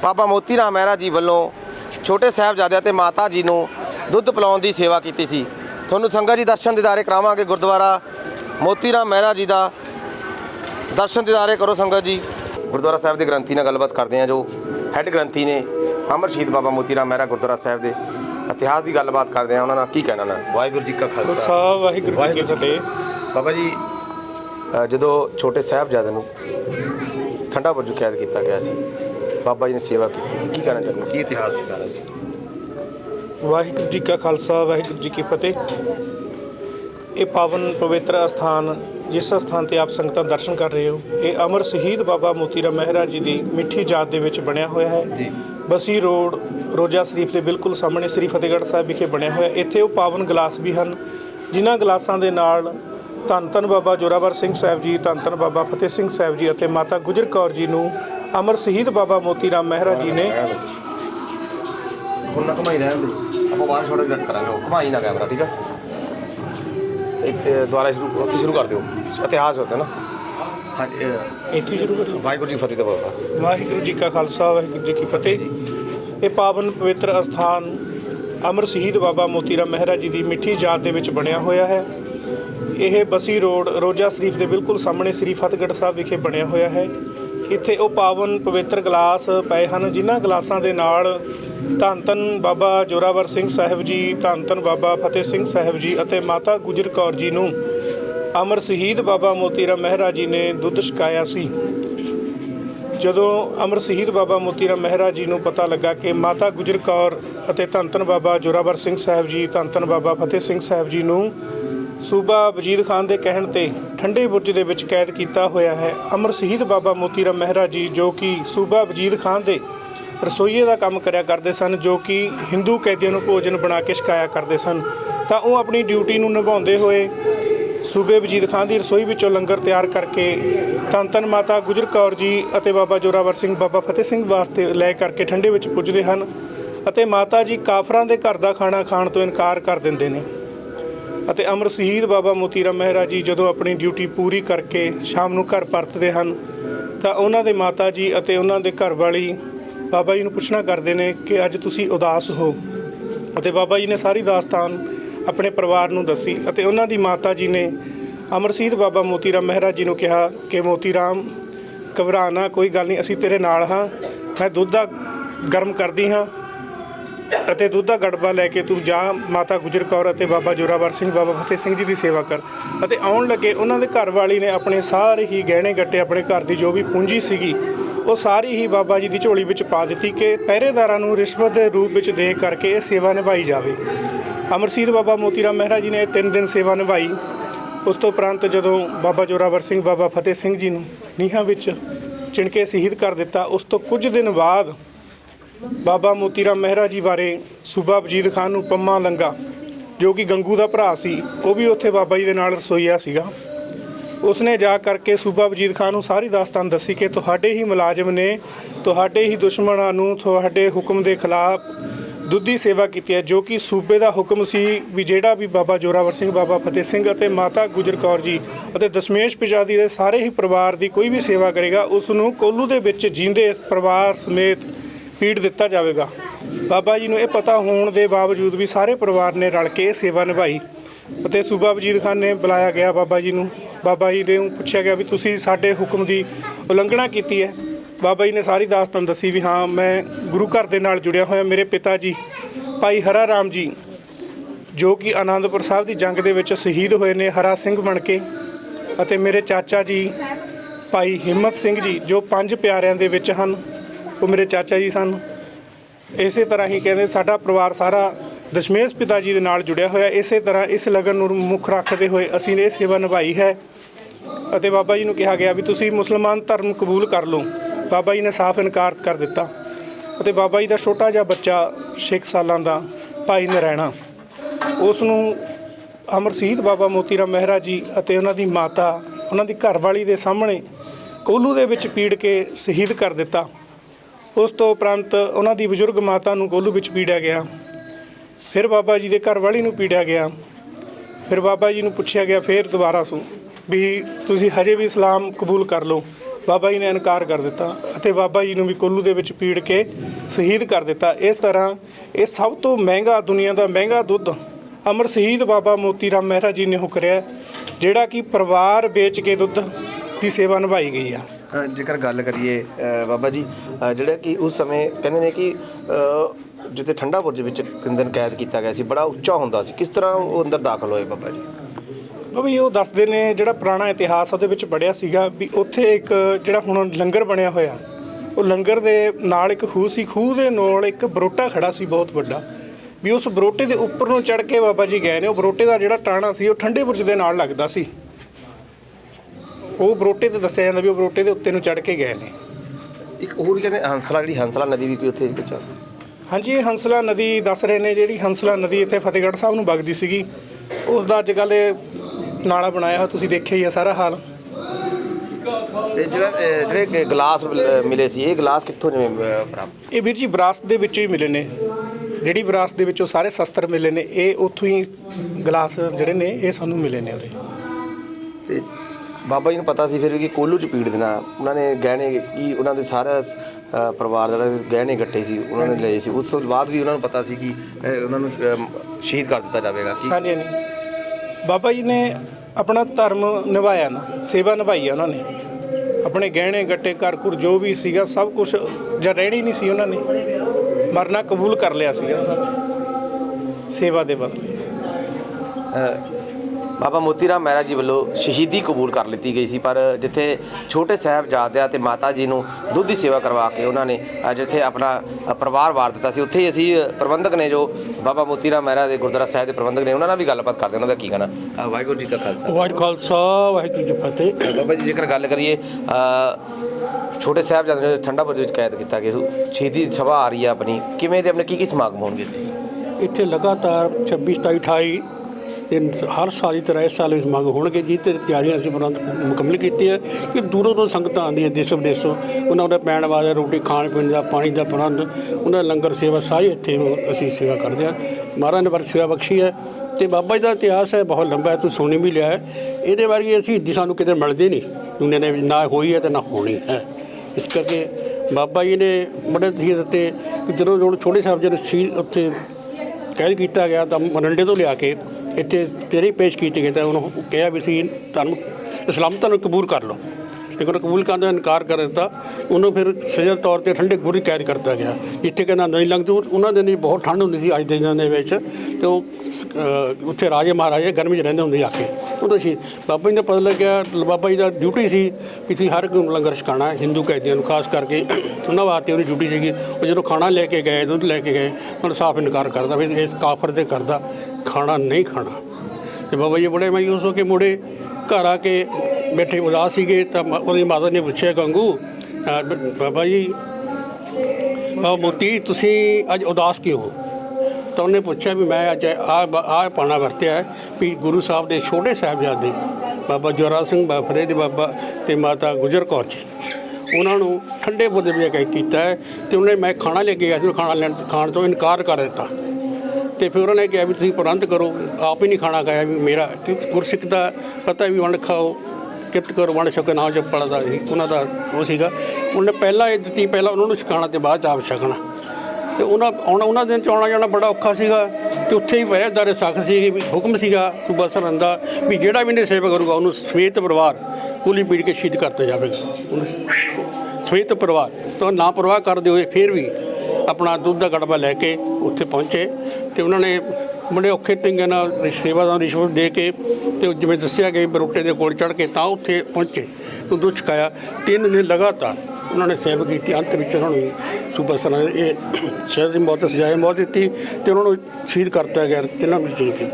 ਬਾਬਾ ਮੋਤੀ ਰਾਮ ਮਹਿਰਾ ਜੀ ਵੱਲੋਂ ਛੋਟੇ ਸਾਹਿਬਜ਼ਾਦਿਆਂ ਤੇ ਮਾਤਾ ਜੀ ਨੂੰ ਦੁੱਧ ਪਿਲਾਉਣ ਦੀ ਸੇਵਾ ਕੀਤੀ ਸੀ। ਤੁਹਾਨੂੰ ਸੰਗਤ ਜੀ ਦਰਸ਼ਨ ਦਿਦਾਰੇ ਕਰਾਵਾਂਗੇ। ਗੁਰਦੁਆਰਾ ਮੋਤੀ ਰਾਮ ਮਹਿਰਾ ਜੀ ਦਾ ਦਰਸ਼ਨ ਦਿਦਾਰੇ ਕਰੋ ਸੰਗਤ ਜੀ। ਗੁਰਦੁਆਰਾ ਸਾਹਿਬ ਦੇ ਗ੍ਰੰਥੀ ਨਾਲ ਗੱਲਬਾਤ ਕਰਦੇ ਹਾਂ ਜੋ ਹੈੱਡ ਗ੍ਰੰਥੀ ਨੇ ਅਮਰ ਸ਼ਹੀਦ ਬਾਬਾ ਮੋਤੀ ਰਾਮ ਮਹਿਰਾ ਗੁਰਦੁਆਰਾ ਸਾਹਿਬ ਦੇ ਇਤਿਹਾਸ ਦੀ ਗੱਲਬਾਤ ਕਰਦੇ ਹਾਂ। ਉਹਨਾਂ ਨਾਲ ਕੀ ਕਹਿਣਾ ਨਾ ਵਾਹਿਗੁਰੂ ਜੀ ਕਾ ਖਾਲਸਾ। ਵਾਹਿਗੁਰੂ ਜੀ ਕੀ ਫਤਿਹ। ਬਾਬਾ ਜੀ ਜਦੋਂ ਛੋਟੇ ਸਾਹਿਬਜ਼ਾਦੇ ਨੂੰ ਠੰਡਾ ਬੁਰਜ ਕੈਦ ਕੀਤਾ ਗਿਆ ਸੀ ਬਾਬਾ ਜੀ ਨੇ ਸੇਵਾ ਕੀਤੀ। ਕੀ ਕਹਿਣਾ ਚਾਹੁੰਦੇ? ਕੀ ਇਤਿਹਾਸ ਸੀ ਸਾਰਾ ਵਾਹਿਗੁਰੂ ਜੀ ਕਾ ਖਾਲਸਾ ਵਾਹਿਗੁਰੂ ਜੀ ਕੀ ਫਤਿਹ। ਇਹ ਪਾਵਨ ਪਵਿੱਤਰ ਅਸਥਾਨ ਜਿਸ ਅਸਥਾਨ ਤੇ ਆਪ ਸੰਗਤਾਂ ਦਰਸ਼ਨ ਕਰ ਰਹੇ ਹੋ ਇਹ ਅਮਰ ਸ਼ਹੀਦ ਬਾਬਾ ਮੋਤੀ ਰਾਮ ਮਹਿਰਾ ਜੀ ਦੀ ਮਿੱਠੀ ਯਾਦ ਦੇ ਵਿੱਚ ਬਣਿਆ ਹੋਇਆ ਹੈ। ਜੀ। ਬਸੀ ਰੋਡ ਰੋਜਾ ਸ਼ਰੀਫ ਦੇ ਬਿਲਕੁਲ ਸਾਹਮਣੇ ਸ੍ਰੀ ਫਤਿਹਗੜ੍ਹ ਸਾਹਿਬ ਵਿਖੇ ਬਣਿਆ ਹੋਇਆ। ਇੱਥੇ ਉਹ ਪਾਵਨ ਗਲਾਸ ਵੀ ਹਨ ਜਿਨ੍ਹਾਂ ਗਲਾਸਾਂ ਦੇ ਨਾਲ ਧੰਨ ਧੰਨ ਬਾਬਾ ਜੋਰਾਵਰ ਸਿੰਘ ਸਾਹਿਬ ਜੀ ਧੰਨ ਧੰਨ ਬਾਬਾ ਫਤਿਹ ਸਿੰਘ ਸਾਹਿਬ ਜੀ ਅਤੇ ਮਾਤਾ ਗੁਜਰ ਕੌਰ ਜੀ ਨੂੰ ਅਮਰ ਸ਼ਹੀਦ ਬਾਬਾ ਮੋਤੀ ਰਾਮ ਮਹਿਰਾ ਜੀ ਨੇ ਹੁਣ ਨਾ ਘਮਾਈ ਰਹਿਣ ਦੇ। ਆਪਾਂ ਬਾਹਰ ਛੋੜ ਕੇ ਕਰਾਂਗੇ ਘਮਾਈ ਨਾ ਕੈਮਰਾ ਠੀਕ ਆ? ਇੱਥੇ ਦੁਆਰਾ ਸ਼ੁਰੂ ਉੱਥੇ ਸ਼ੁਰੂ ਕਰ ਦਿਓ। ਇਤਿਹਾਸ ਹੁੰਦਾ ਨਾ। ਹਾਂਜੀ ਇੱਥੇ ਸ਼ੁਰੂ ਕਰੀਏ ਵਾਹਿਗੁਰੂ ਜੀ ਕੀ ਫਤਿਹ ਦਾ ਬਾਬਾ। ਵਾਹਿਗੁਰੂ ਜੀ ਕਾ ਖਾਲਸਾ ਵਾਹਿਗੁਰੂ ਜੀ ਕੀ ਫਤਿਹ। ਇਹ ਪਾਵਨ ਪਵਿੱਤਰ ਅਸਥਾਨ ਅਮਰ ਸ਼ਹੀਦ ਬਾਬਾ ਮੋਤੀ ਰਾਮ ਮਹਿਰਾ ਜੀ ਦੀ ਮਿੱਠੀ ਯਾਦ ਦੇ ਵਿੱਚ ਬਣਿਆ ਹੋਇਆ ਹੈ। ਇਹ ਬਸੀ ਰੋਡ ਰੋਜਾ ਸ਼ਰੀਫ ਦੇ ਬਿਲਕੁਲ ਸਾਹਮਣੇ ਸ੍ਰੀ ਫਤਿਹਗੜ੍ਹ ਸਾਹਿਬ ਵਿਖੇ ਬਣਿਆ ਹੋਇਆ ਹੈ। ਇੱਥੇ ਉਹ ਪਾਵਨ ਪਵਿੱਤਰ ਗਲਾਸ ਪਏ ਹਨ, ਜਿਨ੍ਹਾਂ ਗਲਾਸਾਂ ਦੇ ਨਾਲ ਧੰਨ ਧੰਨ ਬਾਬਾ ਜੋਰਾਵਰ ਸਿੰਘ ਸਾਹਿਬ ਜੀ, ਧੰਨ ਧੰਨ ਬਾਬਾ ਫਤਿਹ ਸਿੰਘ ਸਾਹਿਬ ਜੀ ਅਤੇ ਮਾਤਾ ਗੁਜਰ ਕੌਰ ਜੀ ਨੂੰ ਅਮਰ ਸ਼ਹੀਦ ਬਾਬਾ ਮੋਤੀ ਰਾਮ ਮਹਿਰਾ ਜੀ ਨੇ ਦੁੱਧ ਛਕਾਇਆ ਸੀ। ਜਦੋਂ ਅਮਰ ਸ਼ਹੀਦ ਬਾਬਾ ਮੋਤੀ ਰਾਮ ਮਹਿਰਾ ਜੀ ਨੂੰ ਪਤਾ ਲੱਗਾ ਕਿ ਮਾਤਾ ਗੁਜਰ ਕੌਰ ਅਤੇ ਧੰਨ ਧੰਨ ਬਾਬਾ ਜੋਰਾਵਰ ਸਿੰਘ ਸਾਹਿਬ ਜੀ, ਧੰਨ ਧੰਨ ਬਾਬਾ ਫਤਿਹ ਸਿੰਘ ਸਾਹਿਬ ਜੀ ਨੂੰ ਸੂਬਾ ਵਜੀਦ ਖਾਨ ਦੇ ਕਹਿਣ ਤੇ ਠੰਡੇ ਬੁਰਜ ਦੇ ਵਿੱਚ ਕੈਦ ਕੀਤਾ ਹੋਇਆ ਹੈ ਅਮਰ ਸ਼ਹੀਦ ਬਾਬਾ ਮੋਤੀ ਰਾਮ ਮਹਿਰਾ ਜੀ, ਜੋ ਕਿ ਸੂਬਾ ਵਜੀਦ ਖਾਨ ਦੇ ਰਸੋਈਏ ਦਾ ਕੰਮ ਕਰਿਆ ਕਰਦੇ ਸਨ, ਜੋ ਕਿ ਹਿੰਦੂ ਕੈਦੀਆਂ ਨੂੰ ਭੋਜਨ ਬਣਾ ਕੇ ਛਕਾਇਆ ਕਰਦੇ ਸਨ। ਤਾਂ ਉਹ ਆਪਣੀ ਡਿਊਟੀ ਨੂੰ ਨਿਭਾਉਂਦੇ ਹੋਏ ਸੂਬੇ ਵਜੀਦ ਖਾਨ ਦੀ ਰਸੋਈ ਵਿੱਚੋਂ ਲੰਗਰ ਤਿਆਰ ਕਰਕੇ ਧੰਨ ਧੰਨ ਮਾਤਾ ਗੁਜਰ ਕੌਰ ਜੀ ਅਤੇ ਬਾਬਾ ਜੋਰਾਵਰ ਸਿੰਘ, ਬਾਬਾ ਫਤਿਹ ਸਿੰਘ ਵਾਸਤੇ ਲੈ ਕਰਕੇ ਠੰਡੇ ਵਿੱਚ ਪੁੱਜਦੇ ਹਨ ਅਤੇ ਮਾਤਾ ਜੀ ਕਾਫਰਾਂ ਦੇ ਘਰ ਦਾ ਖਾਣਾ ਖਾਣ ਤੋਂ ਇਨਕਾਰ ਕਰ ਦਿੰਦੇ ਨੇ। ਅਤੇ ਅਮਰ ਸ਼ਹੀਦ ਬਾਬਾ ਮੋਤੀ ਰਾਮ ਮਹਿਰਾ ਜੀ ਜਦੋਂ ਆਪਣੀ ਡਿਊਟੀ ਪੂਰੀ ਕਰਕੇ ਸ਼ਾਮ ਨੂੰ ਘਰ ਪਰਤਦੇ ਹਨ, ਤਾਂ ਉਹਨਾਂ ਦੇ ਮਾਤਾ ਜੀ ਅਤੇ ਉਹਨਾਂ ਦੇ ਘਰ ਵਾਲੀ ਬਾਬਾ ਜੀ ਨੂੰ ਪੁੱਛਣਾ ਕਰਦੇ ਨੇ ਕਿ ਅੱਜ ਤੁਸੀਂ ਉਦਾਸ ਹੋ। ਅਤੇ ਬਾਬਾ ਜੀ ਨੇ ਸਾਰੀ ਦਾਸਤਾਨ ਆਪਣੇ ਪਰਿਵਾਰ ਨੂੰ ਦੱਸੀ ਅਤੇ ਉਹਨਾਂ ਦੀ ਮਾਤਾ ਜੀ ਨੇ ਅਮਰਸੀਤ ਬਾਬਾ ਮੋਤੀ ਰਾਮ ਮਹਿਰਾ ਜੀ ਨੂੰ ਕਿਹਾ ਕਿ ਮੋਤੀ ਰਾਮ ਘਬਰਾ ਕੋਈ ਗੱਲ ਨਹੀਂ, ਅਸੀਂ ਤੇਰੇ ਨਾਲ ਹਾਂ। ਮੈਂ ਦੁੱਧ ਦਾ ਗਰਮ ਕਰਦੀ ਹਾਂ ਅਤੇ ਦੁੱਧ ਦਾ ਗੜਬਾ ਲੈ ਕੇ ਤੂੰ ਜਾ, ਮਾਤਾ ਗੁਜਰ ਕੌਰ ਅਤੇ ਬਾਬਾ ਜੋਰਾਵਰ ਸਿੰਘ, ਬਾਬਾ ਫਤਿਹ ਸਿੰਘ ਜੀ ਦੀ ਸੇਵਾ ਕਰ। ਅਤੇ ਆਉਣ ਲੱਗੇ ਉਹਨਾਂ ਦੇ ਘਰ ਵਾਲੀ ਨੇ ਆਪਣੇ ਸਾਰੇ ਹੀ ਗਹਿਣੇ ਗੱਟੇ ਆਪਣੇ ਘਰ ਦੀ ਜੋ ਵੀ ਪੂੰਜੀ ਸੀਗੀ, ਉਹ ਸਾਰੀ ਹੀ ਬਾਬਾ ਜੀ ਦੀ ਝੋਲੀ ਵਿੱਚ ਪਾ ਦਿੱਤੀ ਕਿ ਪਹਿਰੇਦਾਰਾਂ ਨੂੰ ਰਿਸ਼ਵਤ ਦੇ ਰੂਪ ਵਿੱਚ ਦੇ ਕਰਕੇ ਇਹ ਸੇਵਾ ਨਿਭਾਈ ਜਾਵੇ। ਅਮਰਸੀਤ ਬਾਬਾ ਮੋਤੀ ਰਾਮ ਮਹਿਰਾ ਜੀ ਨੇ ਤਿੰਨ ਦਿਨ ਸੇਵਾ ਨਿਭਾਈ। ਉਸ ਤੋਂ ਉਪਰੰਤ ਜਦੋਂ ਬਾਬਾ ਜੋਰਾਵਰ ਸਿੰਘ, ਬਾਬਾ ਫਤਿਹ ਸਿੰਘ ਜੀ ਨੂੰ ਨੀਹਾਂ ਵਿੱਚ ਚਿਣਕੇ ਸ਼ਹੀਦ ਕਰ ਦਿੱਤਾ, ਉਸ ਤੋਂ ਕੁਝ ਦਿਨ ਬਾਅਦ ਬਾਬਾ ਮੋਤੀ ਰਾਮ ਮਹਿਰਾ ਜੀ ਬਾਰੇ ਸੂਬਾ ਵਜੀਦ ਖਾਨ ਨੂੰ ਪੰਮਾ ਲੰਗਾ, ਜੋ ਕਿ ਗੰਗੂ ਦਾ ਭਰਾ ਸੀ, ਉਹ ਵੀ ਉੱਥੇ ਬਾਬਾ ਜੀ ਦੇ ਨਾਲ ਰਸੋਈਆ ਸੀਗਾ। ਉਸਨੇ ਜਾ ਕਰਕੇ ਸੂਬਾ ਵਜੀਦ ਖਾਨ ਨੂੰ ਸਾਰੀ ਦਾਸਤਾਨ ਦੱਸੀ ਕਿ ਤੁਹਾਡੇ ਹੀ ਮੁਲਾਜ਼ਮ ਨੇ, ਤੁਹਾਡੇ ਹੀ ਦੁਸ਼ਮਣਾਂ ਨੂੰ ਤੁਹਾਡੇ ਹੁਕਮ ਦੇ ਖਿਲਾਫ ਦੁੱਧੀ ਸੇਵਾ ਕੀਤੀ ਹੈ, ਜੋ ਕਿ ਸੂਬੇ ਦਾ ਹੁਕਮ ਸੀ ਵੀ ਜਿਹੜਾ ਵੀ ਬਾਬਾ ਜੋਰਾਵਰ ਸਿੰਘ, ਬਾਬਾ ਫਤਿਹ ਸਿੰਘ ਅਤੇ ਮਾਤਾ ਗੁਜਰ ਕੌਰ ਜੀ ਅਤੇ ਦਸ਼ਮੇਸ਼ ਪਿਜਾਦੀ ਦੇ ਸਾਰੇ ਹੀ ਪਰਿਵਾਰ ਦੀ ਕੋਈ ਵੀ ਸੇਵਾ ਕਰੇਗਾ ਉਸ ਨੂੰ ਕੋਲੂ ਦੇ ਵਿੱਚ ਜੀਂਦੇ ਪਰਿਵਾਰ ਸਮੇਤ ਪੀੜ ਦਿੱਤਾ ਜਾਵੇਗਾ। ਬਾਬਾ ਜੀ ਨੂੰ ਇਹ ਪਤਾ ਹੋਣ ਦੇ ਬਾਵਜੂਦ ਵੀ ਸਾਰੇ ਪਰਿਵਾਰ ਨੇ ਰਲ ਕੇ ਇਹ ਸੇਵਾ ਨਿਭਾਈ ਅਤੇ ਸੂਬਾ ਵਜੀਦ ਖਾਨ ਨੇ ਬੁਲਾਇਆ ਗਿਆ ਬਾਬਾ ਜੀ ਨੂੰ। ਬਾਬਾ ਜੀ ਨੇ ਪੁੱਛਿਆ ਗਿਆ ਵੀ ਤੁਸੀਂ ਸਾਡੇ ਹੁਕਮ ਦੀ ਉਲੰਘਣਾ ਕੀਤੀ ਹੈ। ਬਾਬਾ ਜੀ ਨੇ ਸਾਰੀ ਦਾਸਤਾਨ ਦੱਸੀ ਵੀ ਹਾਂ, ਮੈਂ ਗੁਰੂ ਘਰ ਦੇ ਨਾਲ ਜੁੜਿਆ ਹੋਇਆ, ਮੇਰੇ ਪਿਤਾ ਜੀ, ਭਾਈ ਹਰਾ ਰਾਮ ਜੀ, ਜੋ ਕਿ ਆਨੰਦਪੁਰ ਸਾਹਿਬ ਦੀ ਜੰਗ ਦੇ ਵਿੱਚ ਸ਼ਹੀਦ ਹੋਏ ਨੇ, ਹਰਾ ਸਿੰਘ ਬਣ ਕੇ ਅਤੇ ਮੇਰੇ ਚਾਚਾ ਜੀ, ਭਾਈ ਹਿੰਮਤ ਸਿੰਘ ਜੀ, ਜੋ ਪੰਜ ਪਿਆਰਿਆਂ ਦੇ ਵਿੱਚ ਹਨ। ਉਹ ਮੇਰੇ ਚਾਚਾ ਜੀ ਸਨ। ਇਸੇ ਤਰ੍ਹਾਂ ਹੀ ਕਹਿੰਦੇ, ਸਾਡਾ ਪਰਿਵਾਰ ਸਾਰਾ ਦਸ਼ਮੇਸ਼ ਪਿਤਾ ਜੀ ਦੇ ਨਾਲ ਜੁੜਿਆ ਹੋਇਆ। ਇਸੇ ਤਰ੍ਹਾਂ ਇਸ ਲਗਨ ਨੂੰ ਮੁੱਖ ਰੱਖਦੇ ਹੋਏ ਅਸੀਂ ਨੇ ਇਹ ਸੇਵਾ ਨਿਭਾਈ ਹੈ। ਅਤੇ ਬਾਬਾ ਜੀ ਨੂੰ ਕਿਹਾ ਗਿਆ ਵੀ ਤੁਸੀਂ ਮੁਸਲਮਾਨ ਧਰਮ ਕਬੂਲ ਕਰ ਲਓ। ਬਾਬਾ ਜੀ ਨੇ ਸਾਫ਼ ਇਨਕਾਰ ਕਰ ਦਿੱਤਾ। ਅਤੇ ਬਾਬਾ ਜੀ ਦਾ ਛੋਟਾ ਜਿਹਾ ਬੱਚਾ 6 ਸਾਲਾਂ ਦਾ ਭਾਈ ਨਰੈਣਾ, ਉਸ ਨੂੰ ਅਮਰਸੀਤ ਬਾਬਾ ਮੋਤੀ ਰਾਮ ਮਹਿਰਾ ਜੀ ਅਤੇ ਉਹਨਾਂ ਦੀ ਮਾਤਾ, ਉਹਨਾਂ ਦੀ ਘਰਵਾਲੀ ਦੇ ਸਾਹਮਣੇ ਕੋਲੂ ਦੇ ਵਿੱਚ ਪੀੜ ਕੇ ਸ਼ਹੀਦ ਕਰ ਦਿੱਤਾ। ਉਸ ਤੋਂ ਉਪਰੰਤ ਉਹਨਾਂ ਦੀ ਬਜ਼ੁਰਗ ਮਾਤਾ ਨੂੰ ਕੋਲੂ ਵਿੱਚ ਪੀੜਿਆ ਗਿਆ। ਫਿਰ ਬਾਬਾ ਜੀ ਦੇ ਘਰਵਾਲੀ ਨੂੰ ਪੀੜਿਆ ਗਿਆ। ਫਿਰ ਬਾਬਾ ਜੀ ਨੂੰ ਪੁੱਛਿਆ ਗਿਆ, ਫਿਰ ਦੁਬਾਰਾ ਸੁ ਵੀ ਤੁਸੀਂ ਹਜੇ ਵੀ ਇਸਲਾਮ ਕਬੂਲ ਕਰ ਲਓ। ਬਾਬਾ ਜੀ ਨੇ ਇਨਕਾਰ ਕਰ ਦਿੱਤਾ ਅਤੇ ਬਾਬਾ ਜੀ ਨੂੰ ਵੀ ਕੋਲੂ ਦੇ ਵਿੱਚ ਪੀੜ ਕੇ ਸ਼ਹੀਦ ਕਰ ਦਿੱਤਾ। ਇਸ ਤਰ੍ਹਾਂ ਇਹ ਸਭ ਤੋਂ ਮਹਿੰਗਾ ਦੁਨੀਆ ਦਾ ਮਹਿੰਗਾ ਦੁੱਧ ਅਮਰ ਸ਼ਹੀਦ ਬਾਬਾ ਮੋਤੀ ਰਾਮ ਮਹਿਰਾ ਜੀ ਨੇ ਹੁਕਰਿਆ, ਜਿਹੜਾ ਕਿ ਪਰਿਵਾਰ ਵੇਚ ਕੇ ਦੁੱਧ ਦੀ ਸੇਵਾ ਨਿਭਾਈ ਗਈ ਆ। ਜੇਕਰ ਗੱਲ ਕਰੀਏ ਬਾਬਾ ਜੀ ਜਿਹੜਾ ਕਿ ਉਸ ਸਮੇਂ ਕਹਿੰਦੇ ਨੇ ਕਿ ਅ, ਜਿੱਥੇ ਠੰਡਾ ਬੁਰਜ ਵਿੱਚ ਤਿੰਨ ਦਿਨ ਕੈਦ ਕੀਤਾ ਗਿਆ ਸੀ ਬੜਾ ਉੱਚਾ ਹੁੰਦਾ ਸੀ। ਕਿਸ ਤਰ੍ਹਾਂ ਉਹ ਅੰਦਰ ਦਾਖਲ ਹੋਏ ਬਾਬਾ ਜੀ? ਉਹ ਵੀ ਉਹ ਦੱਸਦੇ ਨੇ ਜਿਹੜਾ ਪੁਰਾਣਾ ਇਤਿਹਾਸ ਉਹਦੇ ਵਿੱਚ ਪੜਿਆ ਸੀਗਾ ਵੀ ਉੱਥੇ ਇੱਕ ਜਿਹੜਾ ਹੁਣ ਲੰਗਰ ਬਣਿਆ ਹੋਇਆ ਉਹ ਲੰਗਰ ਦੇ ਨਾਲ ਇੱਕ ਖੂਹ ਸੀ ਖੂਹ ਦੇ ਨਾਲ ਇੱਕ ਬਰੋਟਾ ਖੜਾ ਸੀ ਬਹੁਤ ਵੱਡਾ। ਵੀ ਉਸ ਬਰੋਟੇ ਦੇ ਉੱਪਰ ਨੂੰ ਚੜ ਕੇ ਬਾਬਾ ਜੀ ਗਏ ਨੇ ਉਹ ਬਰੋਟੇ ਦਾ ਜਿਹੜਾ ਟਾਣਾ ਸੀ ਉਹ ਠੰਡੇ ਬੁਰਜ ਦੇ ਨਾਲ ਲੱਗਦਾ ਸੀ। ਉਹ ਬਰੋਟੇ ਤੇ ਦੱਸਿਆ ਜਾਂਦਾ ਵੀ ਉਹ ਬਰੋਟੇ ਦੇ ਉੱਤੇ ਨੂੰ ਚੜ ਕੇ ਗਏ ਨੇ। ਇੱਕ ਹੋਰ ਕਹਿੰਦੇ ਹੰਸਲਾ ਜਿਹੜੀ ਹੰਸਲਾ ਨਦੀ ਵੀ ਕੋਈ ਉੱਥੇ ਵਿੱਚ ਹਾਂਜੀ ਇਹ ਹੰਸਲਾ ਨਦੀ ਦੱਸ ਰਹੇ ਨੇ ਜਿਹੜੀ ਹੰਸਲਾ ਨਦੀ ਇੱਥੇ ਫਤਿਹਗੜ੍ਹ ਸਾਹਿਬ ਨੂੰ ਵਗਦੀ ਸੀਗੀ। ਉਸ ਦਾ ਅੱਜ ਇਹ ਨਾਲਾ ਬਣਾਇਆ ਹੋਇਆ ਤੁਸੀਂ ਦੇਖਿਆ ਹੀ ਆ ਸਾਰਾ ਹਾਲ। ਤੇ ਜਿਹੜਾ ਜਿਹੜੇ ਗਲਾਸ ਮਿਲੇ ਸੀ ਇਹ ਗਲਾਸ ਕਿੱਥੋਂ ਜਿਵੇਂ ਪ੍ਰਾਪਤ ਇਹ ਵੀਰ ਜੀ ਵਿਰਾਸਤ ਦੇ ਵਿੱਚੋਂ ਹੀ ਮਿਲੇ ਨੇ। ਜਿਹੜੀ ਵਿਰਾਸਤ ਦੇ ਵਿੱਚੋਂ ਸਾਰੇ ਸ਼ਸਤਰ ਮਿਲੇ ਨੇ ਇਹ ਉੱਥੋਂ ਹੀ ਗਲਾਸ ਜਿਹੜੇ ਨੇ ਇਹ ਸਾਨੂੰ ਮਿਲੇ ਨੇ ਉਹਦੇ। ਤੇ ਬਾਬਾ ਜੀ ਨੂੰ ਪਤਾ ਸੀ ਫਿਰ ਕਿ ਕੋਲੂ ਚ ਪੀੜ ਦੇਣਾ ਉਹਨਾਂ ਨੇ ਗਹਿਣੇ ਕੀ ਉਹਨਾਂ ਦੇ ਸਾਰਾ ਅ, ਪਰਿਵਾਰ ਦਾ ਜਿਹੜਾ ਗਹਿਣੇ ਗੱਟੇ ਸੀ ਉਹਨਾਂ ਨੇ ਲਏ ਸੀ। ਉਸ ਤੋਂ ਬਾਅਦ ਵੀ ਉਹਨਾਂ ਨੂੰ ਪਤਾ ਸੀ ਕਿ ਅ, ਉਹਨਾਂ ਨੂੰ ਅ, ਸ਼ਹੀਦ ਕਰ ਦਿੱਤਾ ਜਾਵੇਗਾ ਕਿ ਹਾਂਜੀ ਹਾਂਜੀ। ਬਾਬਾ ਜੀ ਨੇ ਆਪਣਾ ਧਰਮ ਨਿਭਾਇਆ ਨਾ ਸੇਵਾ ਨਿਭਾਈ ਆ ਉਹਨਾਂ ਨੇ। ਆਪਣੇ ਗਹਿਣੇ ਗੱਟੇ ਘਰ ਘੁਰ ਜੋ ਵੀ ਸੀਗਾ ਸਭ ਕੁਝ ਜਾਂ ਰਹਿਣੀ ਨਹੀਂ ਸੀ ਉਹਨਾਂ ਨੇ ਮਰਨਾ ਕਬੂਲ ਕਰ ਲਿਆ ਸੀਗਾ। ਉਹਨਾਂ ਨੇ ਸੇਵਾ ਦੇ ਬਦਲੇ ਅ, ਬਾਬਾ ਮੋਤੀ ਰਾਮ ਮਹਿਰਾ ਜੀ ਵੱਲੋਂ ਸ਼ਹੀਦੀ ਕਬੂਲ ਕਰ ਲਿੱਤੀ ਗਈ ਸੀ ਪਰ ਜਿੱਥੇ ਛੋਟੇ ਸਾਹਿਬਜ਼ਾਦਿਆਂ ਤੇ ਮਾਤਾ ਜੀ ਨੂੰ ਦੁੱਧ ਦੀ ਸੇਵਾ ਕਰਵਾ ਕੇ ਉਹਨਾਂ ਨੇ ਜਿੱਥੇ ਆਪਣਾ ਪਰਿਵਾਰ ਵਾਰ ਦਿੱਤਾ ਸੀ ਉੱਥੇ ਹੀ ਅਸੀਂ ਪ੍ਰਬੰਧਕ ਨੇ ਜੋ ਬਾਬਾ ਮੋਤੀ ਰਾਮ ਮਹਿਰਾ ਦੇ ਗੁਰਦੁਆਰਾ ਸਾਹਿਬ ਦੇ ਪ੍ਰਬੰਧਕ ਨੇ ਉਹਨਾਂ ਨਾਲ ਵੀ ਗੱਲਬਾਤ ਕਰਦੇ ਉਹਨਾਂ ਦਾ ਕੀ ਕਹਿਣਾ? ਵਾਹਿਗੁਰੂ ਜੀ ਕਾ ਖਾਲਸਾ। ਵਾਹਿਗੁਰੂ ਖਾਲਸਾ ਵਾਹਿਗੁਰੂ ਜੀ ਫਤਿਹ। ਬਾਬਾ ਜੀ ਜੇਕਰ ਗੱਲ ਕਰੀਏ ਛੋਟੇ ਸਾਹਿਬਜ਼ਾਦੇ ਨੂੰ ਠੰਡਾ ਬੁਰਜ ਵਿੱਚ ਕੈਦ ਕੀਤਾ ਗਿਆ ਸੀ ਸ਼ਹੀਦੀ ਸਭਾ ਆ ਰਹੀ ਹੈ ਆਪਣੀ ਕਿਵੇਂ ਦੇ ਆਪਣੇ ਕੀ ਕੀ ਸਮਾਗਮ ਹੋਣਗੇ? ਇੱਥੇ ਲਗਾਤਾਰ 26 27 28 ਤੇ ਹਰ ਸਾਲ ਦੀ ਤਰ੍ਹਾਂ ਇਸ ਸਾਲ ਵੀ ਸਮਾਗਮ ਹੋਣਗੇ ਜੀ ਤੇ ਤਿਆਰੀਆਂ ਅਸੀਂ ਪ੍ਰਬੰਧ ਮੁਕੰਮਲ ਕੀਤੀਆਂ ਕਿ ਦੂਰੋਂ ਦੂਰੋਂ ਸੰਗਤਾਂ ਆਉਂਦੀਆਂ ਦੇਸ਼ ਵਿਦੇਸ਼ੋਂ, ਉਹਨਾਂ ਦਾ ਪੈਣ ਵਾਸਤੇ ਰੋਟੀ ਖਾਣ ਪੀਣ ਦਾ, ਪਾਣੀ ਦਾ ਪ੍ਰਬੰਧ, ਉਹਨਾਂ ਦਾ ਲੰਗਰ ਸੇਵਾ ਸਾਰੀ ਇੱਥੇ ਅਸੀਂ ਸੇਵਾ ਕਰਦੇ ਹਾਂ। ਮਹਾਰਾਜ ਨੇ ਬੜੀ ਸੇਵਾ ਬਖਸ਼ੀ ਹੈ ਤੇ ਬਾਬਾ ਜੀ ਦਾ ਇਤਿਹਾਸ ਹੈ, ਬਹੁਤ ਲੰਬਾ ਹੈ, ਤੁਸੀਂ ਸੁਣੀ ਵੀ ਲਿਆ ਹੈ। ਇਹਦੇ ਬਾਰੇ ਅਸੀਂ ਸ਼ਹੀਦੀ ਸਾਨੂੰ ਕਿਤੇ ਮਿਲਦੀ ਨਹੀਂ, ਦੁਨੀਆ ਦੇ ਵਿੱਚ ਨਾ ਹੋਈ ਹੈ ਤੇ ਨਾ ਹੋਣੀ ਹੈ। ਇਸ ਕਰਕੇ ਬਾਬਾ ਜੀ ਨੇ ਬੜੇ ਤਸੀਹੇ ਦਿੱਤੇ ਜਦੋਂ ਜਦੋਂ ਛੋਟੇ ਸਾਹਿਬ ਜੀ ਨੂੰ ਉੱਥੇ ਕੈਦ ਕੀਤਾ ਗਿਆ ਤਾਂ ਮਰੰਡੇ ਤੋਂ ਲਿਆ ਕੇ ਇੱਥੇ ਤੇਰੇ ਪੇਸ਼ ਕੀਤੇ ਗਏ ਤਾਂ ਉਹਨੂੰ ਕਿਹਾ ਵੀ ਸੀ ਧਰਮ ਇਸਲਾਮ ਧਰਮ ਕਬੂਲ ਕਰ ਲਓ। ਲੇਕਿਨ ਕਬੂਲ ਕਰਨ ਦਾ ਇਨਕਾਰ ਕਰ ਦਿੱਤਾ। ਉਹਨੂੰ ਫਿਰ ਸਜ਼ਾ ਤੌਰ ਤੇ ਠੰਡੇ ਗੁਰੀ ਕੈਦ ਕਰਤਾ ਗਿਆ। ਜਿੱਥੇ ਕਹਿੰਦਾ ਨਹੀਂ ਲੰਘ ਤੂੰ ਉਹਨਾਂ ਦੇ ਨਹੀਂ ਬਹੁਤ ਠੰਡ ਹੁੰਦੀ ਸੀ ਅੱਜ ਦੇ ਦਿਨਾਂ ਦੇ ਵਿੱਚ। ਤੇ ਉਹ ਉੱਥੇ ਰਾਜੇ ਮਹਾਰਾਜੇ ਗਰਮੀ 'ਚ ਰਹਿੰਦੇ ਹੁੰਦੇ ਸੀ ਆ ਕੇ ਉਦੋਂ ਸੀ। ਬਾਬਾ ਜੀ ਦਾ ਪਤਾ ਲੱਗਿਆ, ਬਾਬਾ ਜੀ ਦਾ ਡਿਊਟੀ ਸੀ ਕਿ ਤੁਸੀਂ ਹਰ ਕੋਈ ਲੰਗਰ ਛਕਾਉਣਾ, ਹਿੰਦੂ ਕੈਦੀਆਂ ਨੂੰ, ਖਾਸ ਕਰਕੇ ਉਹਨਾਂ ਵਾਸਤੇ ਉਹਦੀ ਡਿਊਟੀ ਸੀਗੀ। ਉਹ ਜਦੋਂ ਖਾਣਾ ਲੈ ਕੇ ਗਏ, ਦੁੱਧ ਲੈ ਕੇ ਗਏ, ਉਹਨੇ ਸਾਫ਼ ਇਨਕਾਰ ਕਰਦਾ ਵੀ ਇਸ ਕਾਫਰ ਤੇ ਕਰਦਾ। ਖਾਣਾ ਨਹੀਂ ਖਾਣਾ। ਤੇ ਬਾਬਾ ਜੀ ਬੜੇ ਮਾਯੂਸ ਹੋ ਕੇ ਮੁੜੇ, ਘਰ ਆ ਕੇ ਬੈਠੇ ਉਦਾਸ ਸੀਗੇ, ਤਾਂ ਮ- ਉਹਦੀ ਮਾਤਾ ਨੇ ਪੁੱਛਿਆ, ਗੰਗੂ ਬਾਬਾ ਜੀ, ਬਾਬਾ ਮੋਤੀ, ਤੁਸੀਂ ਅੱਜ ਉਦਾਸ ਕਿਉਂ ਹੋ? ਤਾਂ ਉਹਨੇ ਪੁੱਛਿਆ ਵੀ ਮੈਂ ਅੱਜ ਆ ਆ ਪਾਣਾ ਵਰਤਿਆ ਹੈ ਵੀ ਗੁਰੂ ਸਾਹਿਬ ਦੇ ਛੋਟੇ ਸਾਹਿਬਜ਼ਾਦੇ, ਬਾਬਾ ਜੋਰਾ ਸਿੰਘ ਬਾਫਰੇ ਦੇ ਬਾਬਾ ਤੇ ਮਾਤਾ ਗੁਜਰ ਕੌਰ ਜੀ। ਉਹਨਾਂ ਨੂੰ ਠੰਡੇ ਬੁੱਧ ਵਿੱਚ ਕੀਤਾ ਹੈ ਤੇ ਉਹਨੇ ਮੈਂ ਖਾਣਾ ਲੈ ਕੇ ਗਿਆ ਸੀ ਖਾਣਾ ਲੈਣ, ਖਾਣ ਤੋਂ ਇਨਕਾਰ ਕਰ ਦਿੱਤਾ। ਤੇ ਫਿਰ ਉਹਨਾਂ ਨੇ ਕਿਹਾ ਵੀ ਤੁਸੀਂ ਪ੍ਰਬੰਧ ਕਰੋ, ਆਪ ਹੀ ਨਹੀਂ ਖਾਣਾ ਖਾਇਆ ਵੀ ਮੇਰਾ ਗੁਰਸਿੱਖ ਦਾ ਪਤਾ ਵੀ ਵੰਡ ਖਾਓ ਕਿਰਤ ਕਰੋ ਵੰਡ ਛਕੋ ਨਾਮ ਜਪਣ ਦਾ ਉਹਨਾਂ ਦਾ ਉਹ ਸੀਗਾ। ਉਹਨੇ ਪਹਿਲਾਂ ਇਹ ਦਿੱਤੀ, ਪਹਿਲਾਂ ਉਹਨਾਂ ਨੂੰ ਛਕਾਣਾ ਤੇ ਬਾਅਦ ਚ ਆਪ ਛਕਣਾ। ਤੇ ਉਹਨਾਂ ਆਉਣਾ ਉਹਨਾਂ ਦਿਨ ਚ ਆਉਣਾ ਜਾਣਾ ਬੜਾ ਔਖਾ ਸੀਗਾ, ਤੇ ਉੱਥੇ ਹੀ ਪਹਿਰੇਦਾਰੇ ਸਖਤ ਸੀ, ਵੀ ਹੁਕਮ ਸੀਗਾ ਸੂਬਾ ਸਰਹੰਦ ਦਾ, ਵੀ ਜਿਹੜਾ ਵੀ ਨੇ ਸੇਵਾ ਕਰੂਗਾ, ਉਹਨੂੰ ਸਮੇਤ ਪਰਿਵਾਰ ਕੁਲੀ ਪੀੜ ਕੇ ਸ਼ਹੀਦ ਕਰਤਾ ਜਾਵੇਗਾ। ਸਮੇਤ ਪਰਿਵਾਰ, ਤਾਂ ਨਾ ਪਰਵਾਹ ਕਰਦੇ ਹੋਏ ਫਿਰ ਵੀ ਆਪਣਾ ਦੁੱਧ ਦਾ ਗੜਬਾ ਲੈ ਕੇ ਉੱਥੇ ਪਹੁੰਚੇ। ਤੇ ਉਹਨਾਂ ਨੇ ਬੜੇ ਔਖੇ ਢੰਗੇ ਨਾਲ ਸੇਵਾ ਦਾ ਰਿਸ਼ਵਤ ਦੇ ਕੇ ਤੇ ਜਿਵੇਂ ਦੱਸਿਆ ਕਿ ਬਰੋਟੇ ਦੇ ਕੋਲ ਚੜ ਕੇ ਤਾਂ ਉੱਥੇ ਪਹੁੰਚੇ ਉਹ ਦੁੱਧ ਛਕਾਇਆ। ਤਿੰਨ ਦਿਨ ਲਗਾਤਾਰ ਉਹਨਾਂ ਨੇ ਸੇਵਾ ਕੀਤੀ, ਅੰਤ ਵਿੱਚ ਉਹਨਾਂ ਨੂੰ ਸੂਬਾ ਸਰਾਂ ਇਹ ਸ਼ਹਿਰ ਦੀ ਮੌਤ ਸਜਾਏ ਮੌਤ ਦਿੱਤੀ ਤੇ ਉਹਨਾਂ ਨੂੰ ਸ਼ਹੀਦ ਕਰਤਾ ਗਿਆ ਤਿੰਨਾਂ ਵਿੱਚ ਜੀ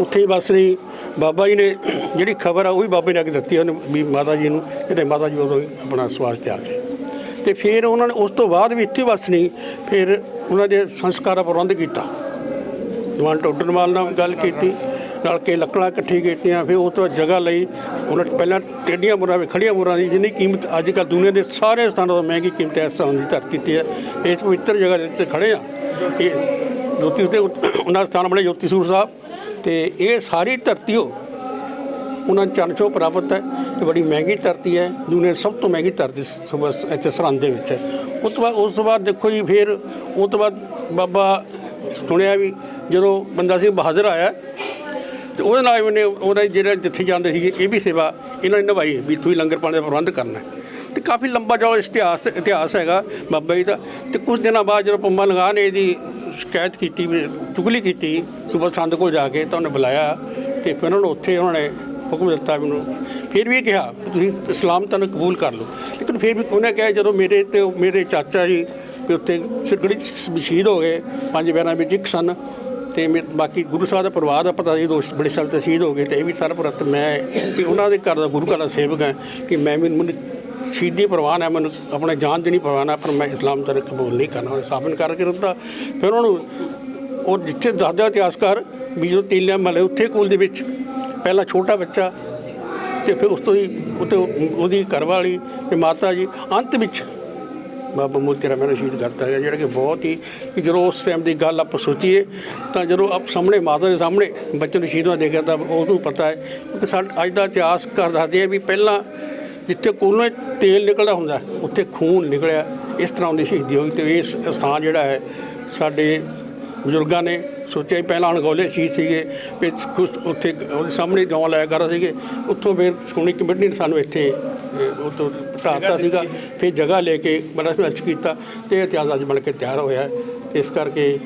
ਉੱਥੇ ਹੀ ਬਸ ਨਹੀਂ ਬਾਬਾ ਜੀ ਨੇ ਜਿਹੜੀ ਖਬਰ ਆ ਉਹ ਵੀ ਬਾਬੇ ਨੇ ਅੱਗੇ ਦਿੱਤੀ, ਉਹਨੇ ਵੀ ਮਾਤਾ ਜੀ ਨੂੰ ਜਿਹੜੇ ਮਾਤਾ ਜੀ ਉਦੋਂ ਆਪਣਾ ਸਵਾਸ ਤੇ ਆ ਗਏ ਤੇ ਫਿਰ ਉਹਨਾਂ ਨੇ ਉਸ ਤੋਂ ਬਾਅਦ ਵੀ ਇੱਥੇ ਬਸ ਨਹੀਂ ਫਿਰ ਉਹਨਾਂ ਦੇ ਸੰਸਕਾਰ ਦਾ ਪ੍ਰਬੰਧ ਕੀਤਾ। ਦੀਵਾਨ ਟੋਡਰਮਾਲ ਨਾਲ ਗੱਲ ਕੀਤੀ, ਨਾਲ ਕੇ ਲੱਕੜਾਂ ਇਕੱਠੀ ਕੀਤੀਆਂ, ਫਿਰ ਉਹ ਤੋਂ ਬਾਅਦ ਜਗ੍ਹਾ ਲਈ, ਉਹਨਾਂ ਪਹਿਲਾਂ ਟੇਡੀਆਂ ਮੁਰਾਂ ਵੀ ਖੜੀਆਂ ਮੁਰਾਂ ਦੀ ਜਿੰਨੀ ਕੀਮਤ ਅੱਜ ਕੱਲ੍ਹ ਦੁਨੀਆ ਦੇ ਸਾਰੇ ਸਥਾਨਾਂ ਤੋਂ ਮਹਿੰਗੀ ਕੀਮਤ ਇਸ ਸਥਾਨ ਦੀ ਧਰਤੀ ਤੇ ਹੈ। ਇਸ ਪਵਿੱਤਰ ਜਗ੍ਹਾ ਦੇ ਉੱਤੇ ਖੜੇ ਆ। ਇਹ ਜੋਤੀ ਉੱਤੇ [clears throat] ਉਹਨਾਂ ਦਾ ਸਥਾਨ ਬਣੇ ਜੋਤੀ ਸਰੂਪ ਸਾਹਿਬ। ਤੇ ਇਹ ਸਾਰੀ ਧਰਤੀ ਉਹ ਉਹਨਾਂ ਨੂੰ ਚਰਨ ਛੋਹ ਪ੍ਰਾਪਤ ਹੈ ਇਹ ਬੜੀ ਮਹਿੰਗੀ ਧਰਤੀ ਹੈ। ਦੁਨੀਆ ਸਭ ਤੋਂ ਮਹਿੰਗੀ ਧਰਤੀ ਇੱਥੇ ਸਰਹੰਦ ਦੇ ਵਿੱਚ ਹੈ। ਉਸ ਤੋਂ ਬਾਅਦ, ਉਸ ਤੋਂ ਬਾਅਦ ਦੇਖੋ ਜੀ, ਫਿਰ ਉਸ ਤੋਂ ਬਾਅਦ ਬਾਬਾ ਸੁਣਿਆ ਵੀ ਜਦੋਂ ਬੰਦਾ ਸਿੰਘ ਬਹਾਦਰ ਆਇਆ, ਤੇ ਉਹਦੇ ਨਾਲ ਉਹਨੇ ਉਹਦੇ ਜਿਹੜੇ ਜਿੱਥੇ ਜਾਂਦੇ ਸੀਗੇ, ਇਹ ਵੀ ਸੇਵਾ ਇਹਨਾਂ ਨੇ ਨਿਭਾਈ ਵੀ ਤੁਸੀਂ ਲੰਗਰ ਪਾਣੀ ਦਾ ਪ੍ਰਬੰਧ ਕਰਨਾ ਹੈ। ਤੇ ਕਾਫੀ ਲੰਬਾ ਜੋ ਇਤਿਹਾਸ ਇਤਿਹਾਸ ਹੈਗਾ ਬਾਬਾ ਜੀ ਦਾ ਤੇ ਕੁਝ ਦਿਨਾਂ ਬਾਅਦ ਜਦੋਂ ਪੰਮਾ ਲਗਾ ਨੇ ਇਹਦੀ ਸ਼ਿਕਾਇਤ ਕੀਤੀ ਚੁਗਲੀ ਕੀਤੀ ਸੁਬਾ ਸੰਦ ਕੋਲ ਜਾ ਕੇ ਤਾਂ ਉਹਨੇ ਬੁਲਾਇਆ ਤੇ ਫਿਰ ਉਹਨਾਂ ਨੂੰ ਉੱਥੇ ਉਹਨਾਂ ਨੇ ਹੁਕਮ ਦਿੱਤਾ ਮੈਨੂੰ ਫਿਰ ਵੀ ਇਹ ਕਿਹਾ ਕਿ ਤੁਸੀਂ ਇਸਲਾਮ ਤਾਂ ਕਬੂਲ ਕਰ ਲਓ ਲੇਕਿਨ ਫਿਰ ਵੀ ਉਹਨੇ ਕਿਹਾ ਜਦੋਂ ਮੇਰੇ ਤੇ, ਮੇਰੇ ਚਾਚਾ ਜੀ ਵੀ ਉੱਥੇ ਸਿਰਗੜੀ ਸ਼ਹੀਦ ਹੋ ਗਏ, ਪੰਜ ਬਹਿਰਾਂ ਵਿੱਚ ਇੱਕ ਸਨ ਤੇ ਮੇ- ਬਾਕੀ ਗੁਰੂ ਸਾਹਿਬ ਦਾ ਪਰਿਵਾਰ ਦਾ ਪਤਾ ਸੀ ਦੋਸ਼ ਬੜੇ ਸਾਲ ਤੇ ਸ਼ਹੀਦ ਹੋ ਗਏ ਤੇ ਇਹ ਵੀ ਸਰਪ੍ਰਸਤ ਮੈਂ ਵੀ ਉਹਨਾਂ ਦੇ ਘਰ ਦਾ ਗੁਰੂ ਘਰ ਦਾ ਸੇਵਕ ਹਾਂ ਕਿ ਮੈਂ ਵੀ ਮੈਨੂੰ ਸ਼ਹੀਦੀ ਪ੍ਰਵਾਨ ਹੈ, ਮੈਨੂੰ ਆਪਣੇ ਜਾਨ ਦੀ ਨਹੀਂ ਪ੍ਰਵਾਨ ਹੈ, ਪਰ ਮੈਂ ਇਸਲਾਮ ਧਰਮ ਕਬੂਲ ਨਹੀਂ ਕਰਨਾ, ਉਹਨੇ ਸਾਬਨ ਕਰਕੇ ਦਿੱਤਾ। ਫਿਰ ਉਹਨਾਂ ਨੂੰ ਉਹ ਜਿੱਥੇ ਦਾਦਾ ਇਤਿਹਾਸਕਾਰ ਵੀ ਜੋ ਤੀਲਿਆਂ ਮਲੇ ਉੱਥੇ ਕੋਲ ਦੇ ਵਿੱਚ, ਪਹਿਲਾਂ ਛੋਟਾ ਬੱਚਾ ਤੇ ਫਿਰ ਉਸ ਤੋਂ ਹੀ ਉਤੇ ਉਹਦੀ ਘਰਵਾਲੀ ਤੇ ਮਾਤਾ ਜੀ, ਅੰਤ ਵਿੱਚ ਬਾਬਾ ਮੋਤੀ ਰਾਮ ਨੂੰ ਸ਼ਹੀਦ ਕਰਤਾ ਗਿਆ ਜਿਹੜਾ ਕਿ ਬਹੁਤ ਹੀ ਕਿ ਜਦੋਂ ਉਸ ਟਾਈਮ ਦੀ ਗੱਲ ਆਪਾਂ ਸੋਚੀਏ, ਤਾਂ ਜਦੋਂ ਆਪ ਸਾਹਮਣੇ ਮਾਤਾ ਦੇ ਸਾਹਮਣੇ ਬੱਚੇ ਨੂੰ ਸ਼ਹੀਦ ਹੋਇਆ ਦੇਖਿਆ ਤਾਂ ਉਦੋਂ ਪਤਾ ਹੈ ਕਿ ਸਾਡਾ ਅੱਜ ਦਾ ਇਤਿਹਾਸ ਕਰ ਦੱਸਦੇ ਆ ਵੀ ਪਹਿਲਾਂ ਜਿੱਥੇ ਕੋਲੋਂ ਤੇਲ ਨਿਕਲਦਾ ਹੁੰਦਾ, ਉੱਥੇ ਖੂਨ ਨਿਕਲਿਆ, ਇਸ ਤਰ੍ਹਾਂ ਦੀ ਸ਼ਹੀਦੀ ਹੋਈ ਤੇ ਇਸ ਸਥਾਨ ਜਿਹੜਾ ਹੈ, ਸਾਡੇ ਬਜ਼ੁਰਗਾਂ ਨੇ ਸੋਚਿਆ ਪਹਿਲਾਂ ਅਣਗੌਲੇ ਸ਼ਹੀਦ ਸੀਗੇ ਵੀ ਕੁਛ ਉੱਥੇ ਉਹਦੇ ਸਾਹਮਣੇ ਜੌਂ ਲਾਇਆ ਕਰ ਸੀਗੇ ਉੱਥੋਂ ਫਿਰ ਸੋਣੀ ਕਮੇਟੀ ਨੇ ਸਾਨੂੰ ਇੱਥੇ ਉਹ ਤੋਂ ਢਾਤਾ ਸੀਗਾ ਫਿਰ ਜਗ੍ਹਾ ਲੈ ਕੇ ਬੜਾ ਸੰਘਰਸ਼ ਕੀਤਾ ਤੇ ਇਤਿਹਾਸ ਅੱਜ ਬਣ ਕੇ ਤਿਆਰ ਹੋਇਆ। ਇਸ ਕਰਕੇ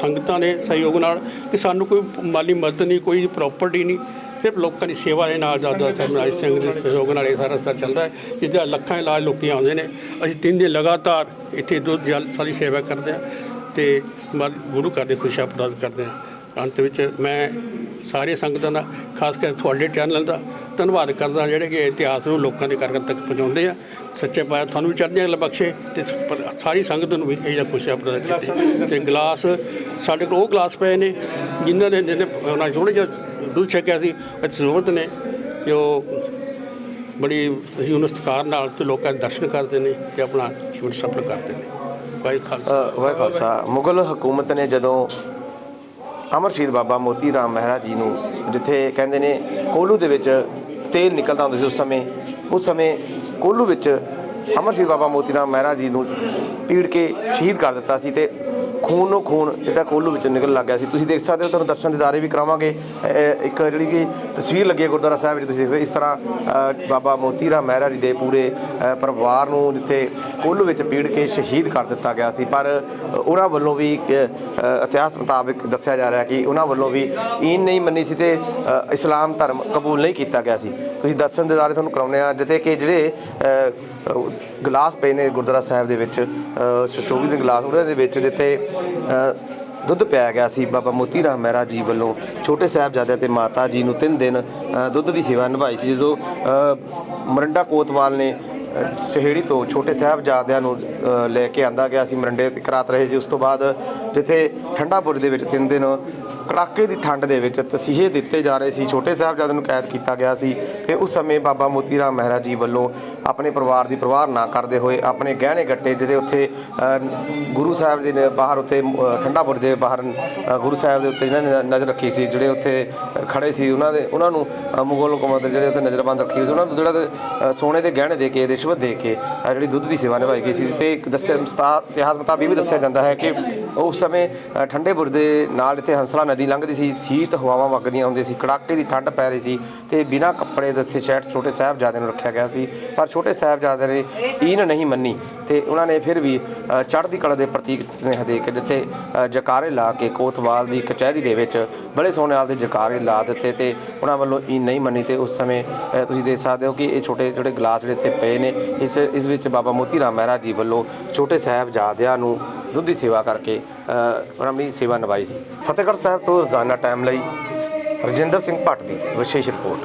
ਸੰਗਤਾਂ ਨੇ ਸਹਿਯੋਗ ਨਾਲ ਕਿ ਸਾਨੂੰ ਕੋਈ ਮਾਲੀ ਮਦਦ ਨਹੀਂ ਕੋਈ ਪ੍ਰਾਪਰਟੀ ਨਹੀਂ ਸਿਰਫ ਲੋਕਾਂ ਦੀ ਸੇਵਾ ਦੇ ਨਾਲ ਦਾਦਾ ਸਾਹਿਬ ਨਾਜ ਸਿੰਘ ਦੇ ਸਹਿਯੋਗ ਨਾਲ ਇਹ ਸਾਰਾ ਸਰ ਚੱਲਦਾ ਹੈ ਜਿਹਦਾ ਲੱਖਾਂ ਇਲਾਜ ਲੋਕੀ ਆਉਂਦੇ ਨੇ। ਅਸੀਂ ਤਿੰਨ ਦਿਨ ਲਗਾਤਾਰ ਇੱਥੇ ਦੁੱਧ ਜਲ ਸਾਰੀ ਸੇਵਾ ਕਰਦੇ ਹਾਂ। ਤੇ ਮਨ ਗੁਰੂ ਘਰ ਦੇ ਖੁਸ਼ੀਆਂ ਪ੍ਰਾਪਤ ਕਰਦੇ ਹਾਂ। ਅੰਤ ਵਿੱਚ ਮੈਂ ਸਾਰੇ ਸੰਗਤਾਂ ਦਾ, ਖਾਸ ਕਰ ਤੁਹਾਡੇ ਚੈਨਲ ਦਾ ਧੰਨਵਾਦ ਕਰਦਾ, ਜਿਹੜੇ ਕਿ ਇਤਿਹਾਸ ਨੂੰ ਲੋਕਾਂ ਦੇ ਘਰ ਤੱਕ ਪਹੁੰਚਾਉਂਦੇ ਆ। ਸੱਚੇ ਪਾਤਸ਼ਾਹ ਤੁਹਾਨੂੰ ਵੀ ਚੜ੍ਹਦੀਆਂ ਕਲਾ ਬਖਸ਼ੇ ਤੇ ਪਰ ਸਾਰੀ ਸੰਗਤ ਨੂੰ ਵੀ ਇਹ ਜਿਹਾ ਖੁਸ਼ੀਆਂ ਪ੍ਰਾਪਤ ਕੀਤੀ ਤੇ ਗਲਾਸ, ਸਾਡੇ ਕੋਲ ਉਹ ਗਲਾਸ ਪਏ ਨੇ, ਜਿਨ੍ਹਾਂ ਨੇ ਜਿਹਨੇ ਉਹਨਾਂ ਥੋੜ੍ਹਾ ਜਿਹਾ ਦੁੱਧ ਛਕਿਆ ਸੀ ਅਤੇ ਜ਼ਰੂਰਤ ਨੇ ਕਿ ਉਹ ਬੜੀ ਅਸੀਂ ਉਹਨੂੰ ਸਤਿਕਾਰ ਨਾਲ ਤੇ ਲੋਕਾਂ ਦੇ ਦਰਸ਼ਨ ਕਰਦੇ ਨੇ ਤੇ ਆਪਣਾ ਜੀਵਨ ਸਫਲ ਕਰਦੇ ਨੇ। ਵਾਹਿਗੁਰੂ ਖਾਲਸਾ। ਅ, ਵਾਹਿ ਖਾਲਸਾ। ਮੁਗਲ ਹਕੂਮਤ ਨੇ ਜਦੋਂ ਅਮਰ ਸ਼ਹੀਦ ਬਾਬਾ ਮੋਤੀ ਰਾਮ ਮਹਿਰਾ ਜੀ ਨੂੰ ਜਿੱਥੇ ਕਹਿੰਦੇ ਨੇ ਕੋਲੂ ਦੇ ਵਿੱਚ ਤੇਲ ਨਿਕਲਦਾ ਹੁੰਦਾ ਸੀ ਉਸ ਸਮੇਂ ਉਸ ਸਮੇਂ ਕੋਲੂ ਵਿੱਚ ਅਮਰ ਸ਼ਹੀਦ ਬਾਬਾ ਮੋਤੀ ਰਾਮ ਮਹਿਰਾ ਜੀ ਨੂੰ ਪੀੜ ਕੇ ਸ਼ਹੀਦ ਕਰ ਦਿੱਤਾ ਸੀ ਤੇ ਖੂਨੋ ਖੂਨ ਇਹਦਾ ਕੋਲੂ ਵਿੱਚ ਨਿਕਲ ਲੱਗ ਗਿਆ ਸੀ। ਤੁਸੀਂ ਦੇਖ ਸਕਦੇ ਹੋ, ਤੁਹਾਨੂੰ ਦਰਸ਼ਨ ਦਿਦਾਰੇ ਵੀ ਕਰਾਵਾਂਗੇ। ਇੱਕ ਜਿਹੜੀ ਕਿ ਤਸਵੀਰ ਲੱਗੀ ਹੈ ਗੁਰਦੁਆਰਾ ਸਾਹਿਬ ਵਿੱਚ, ਤੁਸੀਂ ਦੇਖ ਸਕਦੇ ਹੋ। ਇਸ ਤਰ੍ਹਾਂ ਬਾਬਾ ਮੋਤੀ ਰਾਮ ਮਹਿਰਾ ਜੀ ਦੇ ਪੂਰੇ ਪਰਿਵਾਰ ਨੂੰ ਜਿੱਥੇ ਕੋਲੂ ਵਿੱਚ ਪੀੜ ਕੇ ਸ਼ਹੀਦ ਕਰ ਦਿੱਤਾ ਗਿਆ ਸੀ। ਪਰ ਉਹਨਾਂ ਵੱਲੋਂ ਵੀ ਇਤਿਹਾਸ ਮੁਤਾਬਕ ਦੱਸਿਆ ਜਾ ਰਿਹਾ ਕਿ ਉਹਨਾਂ ਵੱਲੋਂ ਵੀ ਈਨ ਨਹੀਂ ਮੰਨੀ ਸੀ ਤੇ ਇਸਲਾਮ ਧਰਮ ਕਬੂਲ ਨਹੀਂ ਕੀਤਾ ਗਿਆ ਸੀ। ਤੁਸੀਂ ਦਰਸ਼ਨ ਦਿਦਾਰੇ ਤੁਹਾਨੂੰ ਕਰਾਉਂਦੇ ਆ ਜਿੱਥੇ ਕਿ ਜਿਹੜੇ ਗਲਾਸ ਪਏ ਨੇ ਗੁਰਦੁਆਰਾ ਸਾਹਿਬ ਦੇ ਵਿੱਚ ਅ, ਸੁਸ਼ੋਭਿਤ ਗਲਾਸ ਉਹਦੇ ਦੇ ਵਿੱਚ ਜਿੱਥੇ ਦੁੱਧ ਪਿਆਇਆ ਗਿਆ ਸੀ ਬਾਬਾ ਮੋਤੀ ਰਾਮ ਮਹਿਰਾ ਜੀ ਵੱਲੋਂ। ਛੋਟੇ ਸਾਹਿਬਜ਼ਾਦਿਆਂ ਤੇ ਮਾਤਾ ਜੀ ਨੂੰ ਤਿੰਨ ਦਿਨ ਦੁੱਧ ਦੀ ਸੇਵਾ ਨਿਭਾਈ ਸੀ ਜਦੋਂ ਅ, ਮਰੰਡਾ ਕੋਤਵਾਲ ਨੇ ਸਹੇੜੀ ਤੋਂ ਛੋਟੇ ਸਾਹਿਬਜ਼ਾਦਿਆਂ ਨੂੰ ਲੈ ਕੇ ਆਂਦਾ ਗਿਆ ਸੀ ਮਰੰਡੇ ਕਰਾਤ ਰਹੇ ਸੀ। ਉਸ ਤੋਂ ਬਾਅਦ ਜਿੱਥੇ ਠੰਡਾ ਬੁਰਜ ਦੇ ਵਿੱਚ ਤਿੰਨ ਦਿਨ ਕੜਾਕੇ ਦੀ ਠੰਡ ਦੇ ਵਿੱਚ ਤਸੀਹੇ ਦਿੱਤੇ ਜਾ ਰਹੇ ਸੀ। ਛੋਟੇ ਸਾਹਿਬਜ਼ਾਦਿਆਂ ਨੂੰ ਕੈਦ ਕੀਤਾ ਗਿਆ ਸੀ ਤੇ ਉਸ ਸਮੇਂ ਬਾਬਾ ਮੋਤੀ ਰਾਮ ਮਹਿਰਾ ਜੀ ਵੱਲੋਂ ਆਪਣੇ ਪਰਿਵਾਰ ਦੀ ਪਰਵਾਹ ਨਾ ਕਰਦੇ ਹੋਏ ਆਪਣੇ ਗਹਿਣੇ ਗੱਟੇ ਜਿਹਦੇ ਉੱਥੇ ਗੁਰੂ ਸਾਹਿਬ ਦੇ ਨੇ ਬਾਹਰ ਉੱਤੇ ਠੰਡਾ ਬੁਰਜ ਦੇ ਬਾਹਰ ਗੁਰੂ ਸਾਹਿਬ ਦੇ ਉੱਤੇ ਇਹਨਾਂ ਨੇ ਨਜ਼ਰ ਰੱਖੀ ਸੀ ਜਿਹੜੇ ਉੱਥੇ ਅ, ਖੜੇ ਸੀ। ਉਹਨਾਂ ਦੇ ਉਹਨਾਂ ਨੂੰ ਮੁਗਲ ਹਕੂਮਤ ਜਿਹੜੇ ਉੱਥੇ ਨਜ਼ਰਬੰਦ ਰੱਖੀ ਸੀ। ਉਹਨਾਂ ਨੂੰ ਜਿਹੜਾ ਸੋਨੇ ਦੇ ਗਹਿਣੇ ਦੇ ਕੇ ਰਿਸ਼ਵਤ ਦੇ ਕੇ ਜਿਹੜੀ ਦੁੱਧ ਦੀ ਸੇਵਾ ਨਿਭਾਈ ਗਈ ਸੀ ਤੇ ਇੱਕ ਦੱਸਿਆ ਮਸਤਾ- ਇਤਿਹਾਸ ਮੁਤਾਬਿਕ ਇਹ ਵੀ ਦੱਸਿਆ ਜਾਂਦਾ ਹੈ ਕਿ ਉਸ ਸਮੇਂ ਠੰਡੇ ਬੁਰਜ ਦੇ ਨਾਲ ਇੱਥੇ ਹੰਸਲਾ ਨਦੀ ਲੰਘਦੀ ਸੀ, ਸੀਤ ਹਵਾਵਾਂ ਵਗਦੀਆਂ ਹੁੰਦੀਆਂ ਸੀ, ਕੜਾਕੇ ਦੀ ਠੰਡ ਪੈ ਰਹੀ ਸੀ ਤੇ ਬਿਨਾਂ ਕੱਪੜੇ ਦੇ ਇੱਥੇ ਸ਼ਹਿਰ ਛੋਟੇ ਸਾਹਿਬਜ਼ਾਦੇ ਨੂੰ ਰੱਖਿਆ ਗਿਆ ਸੀ। ਪਰ ਛੋਟੇ ਸਾਹਿਬਜ਼ਾਦੇ ਨੇ ਈਨ ਨਹੀਂ ਮੰਨੀ ਤੇ ਉਹਨਾਂ ਨੇ ਫਿਰ ਵੀ ਚੜ੍ਹਦੀ ਕਲਾ ਦੇ ਪ੍ਰਤੀਕ ਸੁਨੇਹਾ ਦੇ ਕੇ ਜਿੱਥੇ ਜਕਾਰੇ ਲਾ ਕੇ ਕੋਤਵਾਲ ਦੀ ਕਚਹਿਰੀ ਦੇ ਵਿੱਚ ਬੜੇ ਸੋਹਣੇ ਨਾਲ ਦੇ ਜਕਾਰੇ ਲਾ ਦਿੱਤੇ ਤੇ ਉਹਨਾਂ ਵੱਲੋਂ ਈਨ ਨਹੀਂ ਮੰਨੀ ਤੇ ਉਸ ਸਮੇਂ ਤੁਸੀਂ ਦੇਖ ਸਕਦੇ ਹੋ ਕਿ ਇਹ ਛੋਟੇ ਛੋਟੇ ਗਲਾਸ ਜਿਹੜੇ ਇੱਥੇ ਪਏ ਨੇ, ਇਸ ਇਸ ਵਿੱਚ ਬਾਬਾ ਮੋਤੀ ਰਾਮ ਮਹਾਰਾਜ ਜੀ ਵੱਲੋਂ ਛੋਟੇ ਸਾਹਿਬਜ਼ਾਦਿਆਂ ਨੂੰ ਦੁੱਧ ਦੀ ਸੇਵਾ ਕਰਕੇ ਉਹਨਾਂ ਦੀ ਸੇਵਾ ਨਿਭਾਈ ਸੀ। ਫਤਿਹਗੜ੍ਹ ਸਾਹਿਬ ਤੋਂ ਰੋਜ਼ਾਨਾ ਟਾਈਮ ਲਈ ਰਜਿੰਦਰ ਸਿੰਘ ਭੱਟ ਦੀ ਵਿਸ਼ੇਸ਼ ਰਿਪੋਰਟ